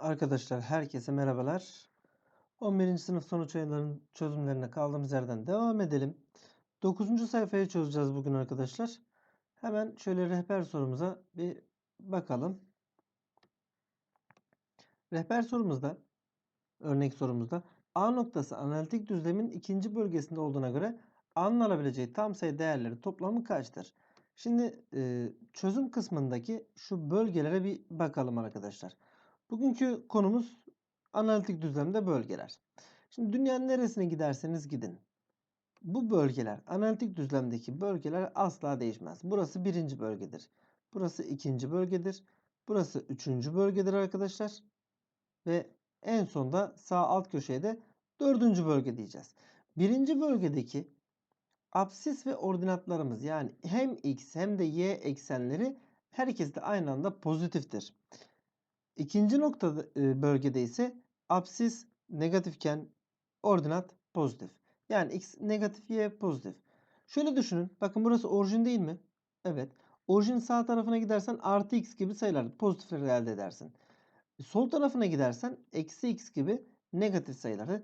Arkadaşlar herkese merhabalar. 11. sınıf sonuç oyunlarının çözümlerine kaldığımız yerden devam edelim. 9. sayfayı çözeceğiz bugün arkadaşlar. Hemen şöyle rehber sorumuza bir bakalım. Rehber sorumuzda, örnek sorumuzda A noktası analitik düzlemin ikinci bölgesinde olduğuna göre A'nın alabileceği tam sayı değerleri toplamı kaçtır? Şimdi çözüm kısmındaki şu bölgelere bir bakalım arkadaşlar. Bugünkü konumuz analitik düzlemde bölgeler. Şimdi dünyanın neresine giderseniz gidin. Bu bölgeler, analitik düzlemdeki bölgeler asla değişmez. Burası birinci bölgedir. Burası ikinci bölgedir. Burası üçüncü bölgedir arkadaşlar. Ve en sonda sağ alt köşeye de dördüncü bölge diyeceğiz. Birinci bölgedeki absis ve ordinatlarımız yani hem x hem de y eksenleri her ikisi de aynı anda pozitiftir. İkinci nokta e, bölgede ise absis negatifken ordinat pozitif. Yani x negatif y pozitif. Şöyle düşünün. Bakın burası orijin değil mi? Evet. Orijin sağ tarafına gidersen artı x gibi sayılar pozitifleri elde edersin. Sol tarafına gidersen eksi x gibi negatif sayıları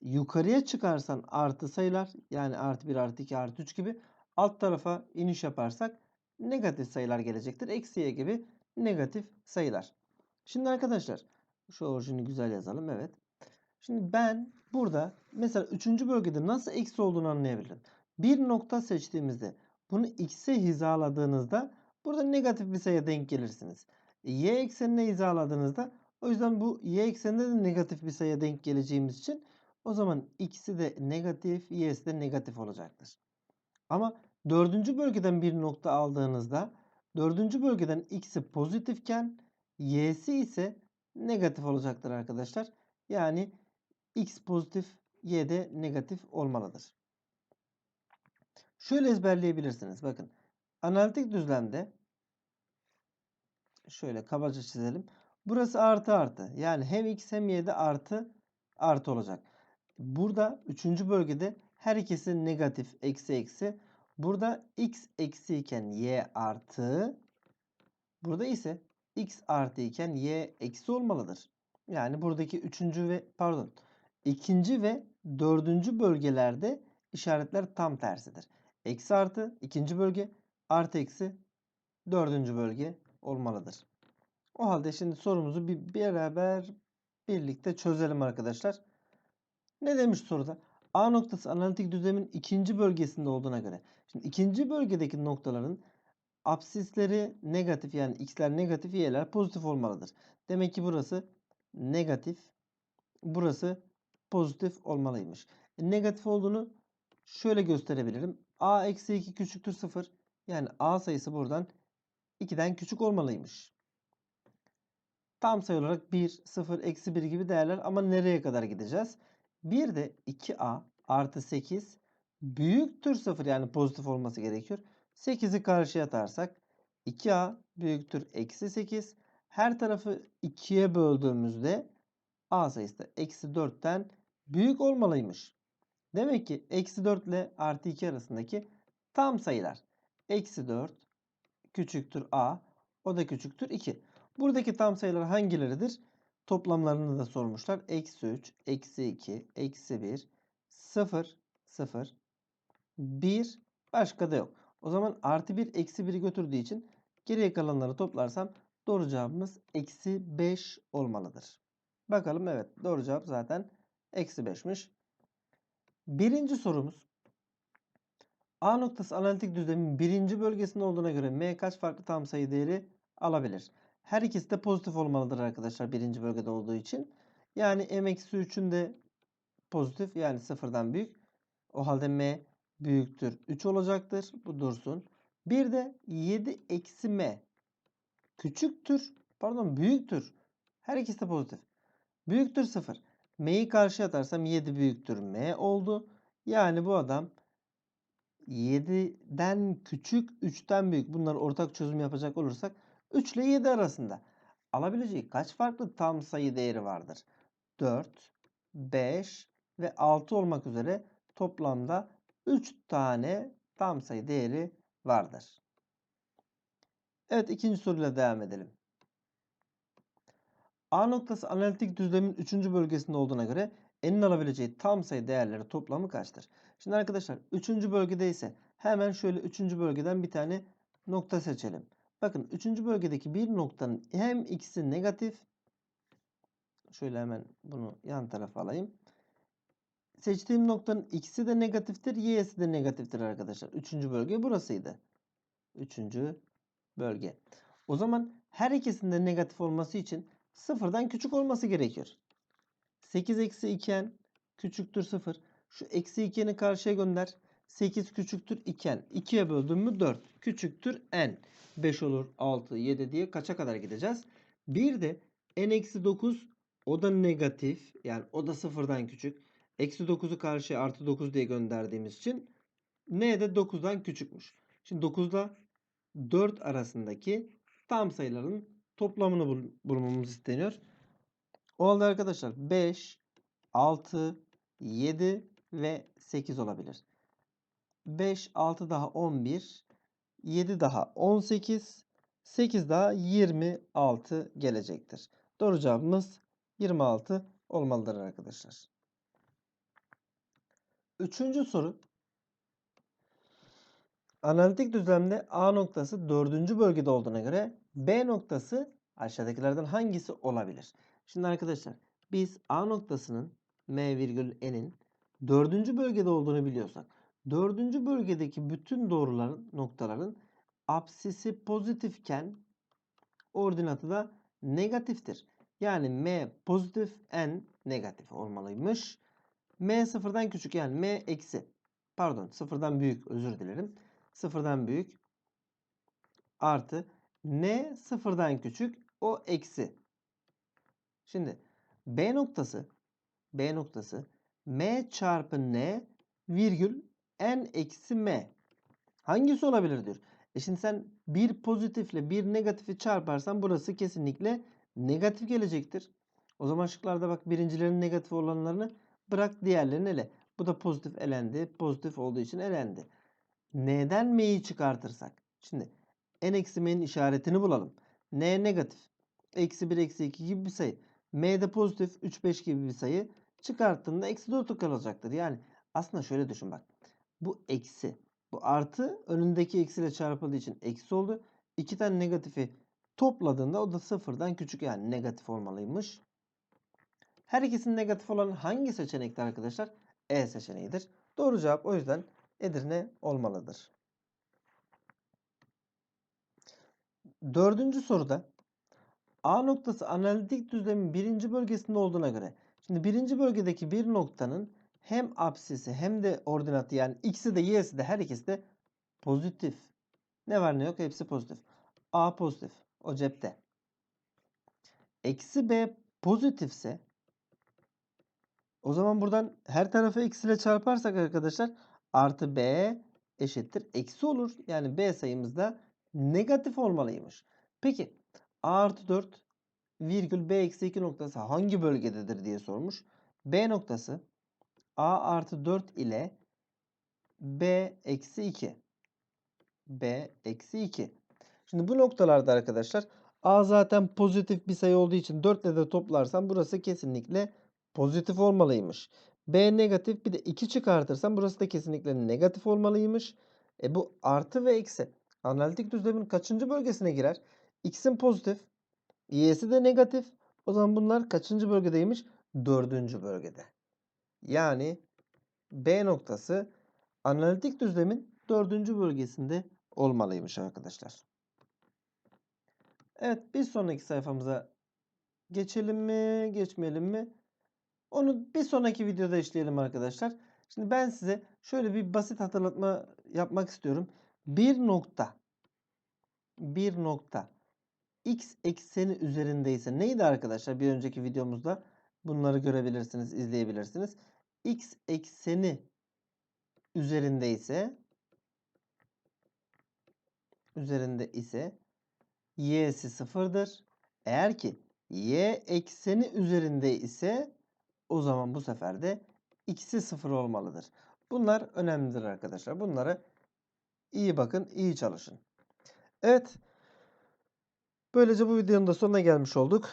yukarıya çıkarsan artı sayılar yani artı 1 artı 2 artı 3 gibi alt tarafa iniş yaparsak negatif sayılar gelecektir. Eksi y gibi negatif sayılar. Şimdi arkadaşlar şu orijini güzel yazalım. Evet. Şimdi ben burada mesela 3. bölgede nasıl eksi olduğunu anlayabilirim. Bir nokta seçtiğimizde bunu x'e hizaladığınızda burada negatif bir sayıya denk gelirsiniz. Y eksenine hizaladığınızda o yüzden bu y ekseninde de negatif bir sayıya denk geleceğimiz için o zaman x'i de negatif, y'si de negatif olacaktır. Ama dördüncü bölgeden bir nokta aldığınızda dördüncü bölgeden x'i pozitifken y'si ise negatif olacaktır arkadaşlar. Yani x pozitif y de negatif olmalıdır. Şöyle ezberleyebilirsiniz. Bakın analitik düzlemde şöyle kabaca çizelim. Burası artı artı. Yani hem x hem y'de artı artı olacak. Burada üçüncü bölgede her ikisi negatif eksi eksi. Burada x eksi iken y artı. Burada ise x artı iken y eksi olmalıdır. Yani buradaki üçüncü ve pardon ikinci ve dördüncü bölgelerde işaretler tam tersidir. Eksi artı ikinci bölge artı eksi dördüncü bölge olmalıdır. O halde şimdi sorumuzu bir beraber birlikte çözelim arkadaşlar. Ne demiş soruda? A noktası analitik düzlemin ikinci bölgesinde olduğuna göre. Şimdi ikinci bölgedeki noktaların Absisleri negatif yani x'ler negatif y'ler pozitif olmalıdır. Demek ki burası negatif. Burası pozitif olmalıymış. E, negatif olduğunu şöyle gösterebilirim. a eksi 2 küçüktür 0. Yani a sayısı buradan 2'den küçük olmalıymış. Tam sayı olarak 1, 0, eksi 1 gibi değerler ama nereye kadar gideceğiz? Bir de 2a artı 8 büyüktür 0 yani pozitif olması gerekiyor. 8'i karşıya atarsak 2a büyüktür eksi 8. Her tarafı 2'ye böldüğümüzde a sayısı da eksi 4'ten büyük olmalıymış. Demek ki eksi 4 ile artı 2 arasındaki tam sayılar. Eksi 4 küçüktür a. O da küçüktür 2. Buradaki tam sayılar hangileridir? Toplamlarını da sormuşlar. Eksi 3, eksi 2, eksi 1, 0, 0, 1 başka da yok. O zaman artı 1 eksi 1'i götürdüğü için geriye kalanları toplarsam doğru cevabımız eksi 5 olmalıdır. Bakalım evet doğru cevap zaten eksi 5'miş. Birinci sorumuz. A noktası analitik düzlemin birinci bölgesinde olduğuna göre M kaç farklı tam sayı değeri alabilir? Her ikisi de pozitif olmalıdır arkadaşlar birinci bölgede olduğu için. Yani M-3'ün de pozitif yani sıfırdan büyük. O halde M büyüktür 3 olacaktır. Bu dursun. Bir de 7 eksi m küçüktür. Pardon büyüktür. Her ikisi de pozitif. Büyüktür 0. M'yi karşıya atarsam 7 büyüktür m oldu. Yani bu adam 7'den küçük 3'ten büyük. Bunları ortak çözüm yapacak olursak 3 ile 7 arasında. Alabileceği kaç farklı tam sayı değeri vardır? 4, 5 ve 6 olmak üzere toplamda 3 tane tam sayı değeri vardır. Evet ikinci soruyla devam edelim. A noktası analitik düzlemin 3. bölgesinde olduğuna göre n'in alabileceği tam sayı değerleri toplamı kaçtır? Şimdi arkadaşlar 3. bölgede ise hemen şöyle 3. bölgeden bir tane nokta seçelim. Bakın 3. bölgedeki bir noktanın hem x'i negatif şöyle hemen bunu yan tarafa alayım. Seçtiğim noktanın x'i de negatiftir, y'si de negatiftir arkadaşlar. 3. bölge burasıydı. 3. bölge. O zaman her ikisinde negatif olması için sıfırdan küçük olması gerekiyor. 8 eksi 2n küçüktür 0. Şu eksi 2n'i karşıya gönder. 8 küçüktür 2n. 2'ye böldüm mü 4. Küçüktür n. 5 olur 6 7 diye kaça kadar gideceğiz? Bir de n eksi 9 o da negatif. Yani o da sıfırdan küçük. Eksi 9'u karşıya artı 9 diye gönderdiğimiz için n de 9'dan küçükmüş. Şimdi 9 ile 4 arasındaki tam sayıların toplamını bul bulmamız isteniyor. O halde arkadaşlar 5, 6, 7 ve 8 olabilir. 5, 6 daha 11, 7 daha 18, 8 daha 26 gelecektir. Doğru cevabımız 26 olmalıdır arkadaşlar. Üçüncü soru. Analitik düzlemde A noktası dördüncü bölgede olduğuna göre B noktası aşağıdakilerden hangisi olabilir? Şimdi arkadaşlar biz A noktasının M virgül N'in dördüncü bölgede olduğunu biliyorsak dördüncü bölgedeki bütün doğruların noktaların apsisi pozitifken ordinatı da negatiftir. Yani M pozitif N negatif olmalıymış. M sıfırdan küçük yani M eksi. Pardon sıfırdan büyük özür dilerim. Sıfırdan büyük artı N sıfırdan küçük o eksi. Şimdi B noktası B noktası M çarpı N virgül N eksi M. Hangisi olabilir diyor. E şimdi sen bir pozitifle bir negatifi çarparsan burası kesinlikle negatif gelecektir. O zaman şıklarda bak birincilerin negatif olanlarını bırak diğerlerini ele. Bu da pozitif elendi. Pozitif olduğu için elendi. N'den M'yi çıkartırsak. Şimdi n eksi m'nin işaretini bulalım. N negatif. Eksi 1 eksi 2 gibi bir sayı. M'de pozitif 3 5 gibi bir sayı. Çıkarttığında eksi 4 kalacaktır. Yani aslında şöyle düşün bak. Bu eksi. Bu artı önündeki eksiyle çarpıldığı için eksi oldu. İki tane negatifi topladığında o da sıfırdan küçük yani negatif olmalıymış. Her ikisinin negatif olan hangi seçenekte arkadaşlar? E seçeneğidir. Doğru cevap o yüzden Edirne olmalıdır. Dördüncü soruda A noktası analitik düzlemin birinci bölgesinde olduğuna göre şimdi birinci bölgedeki bir noktanın hem apsisi hem de ordinatı yani x'i de y'si de her ikisi de pozitif. Ne var ne yok hepsi pozitif. A pozitif. O cepte. Eksi B pozitifse o zaman buradan her tarafı eksi ile çarparsak arkadaşlar artı B eşittir. Eksi olur. Yani B sayımız da negatif olmalıymış. Peki A artı 4 virgül B eksi 2 noktası hangi bölgededir diye sormuş. B noktası A artı 4 ile B eksi 2. B eksi 2. Şimdi bu noktalarda arkadaşlar A zaten pozitif bir sayı olduğu için 4 ile de toplarsam burası kesinlikle pozitif olmalıymış. B negatif bir de 2 çıkartırsam burası da kesinlikle negatif olmalıymış. E bu artı ve eksi. Analitik düzlemin kaçıncı bölgesine girer? X'in pozitif. Y'si de negatif. O zaman bunlar kaçıncı bölgedeymiş? Dördüncü bölgede. Yani B noktası analitik düzlemin dördüncü bölgesinde olmalıymış arkadaşlar. Evet bir sonraki sayfamıza geçelim mi geçmeyelim mi? Onu bir sonraki videoda işleyelim arkadaşlar. Şimdi ben size şöyle bir basit hatırlatma yapmak istiyorum. Bir nokta bir nokta x ekseni üzerindeyse neydi arkadaşlar? Bir önceki videomuzda bunları görebilirsiniz, izleyebilirsiniz. x ekseni üzerindeyse üzerinde ise y'si sıfırdır. Eğer ki y ekseni üzerinde ise o zaman bu sefer de x'i sıfır olmalıdır. Bunlar önemlidir arkadaşlar. Bunları iyi bakın, iyi çalışın. Evet. Böylece bu videonun da sonuna gelmiş olduk.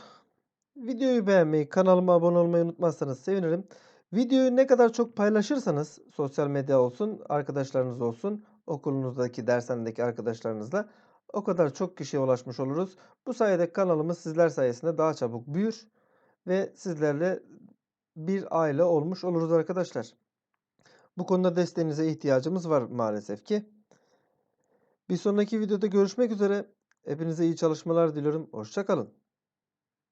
Videoyu beğenmeyi, kanalıma abone olmayı unutmazsanız sevinirim. Videoyu ne kadar çok paylaşırsanız sosyal medya olsun, arkadaşlarınız olsun, okulunuzdaki, dershanedeki arkadaşlarınızla o kadar çok kişiye ulaşmış oluruz. Bu sayede kanalımız sizler sayesinde daha çabuk büyür ve sizlerle bir aile olmuş oluruz arkadaşlar. Bu konuda desteğinize ihtiyacımız var maalesef ki. Bir sonraki videoda görüşmek üzere. Hepinize iyi çalışmalar diliyorum. Hoşça kalın.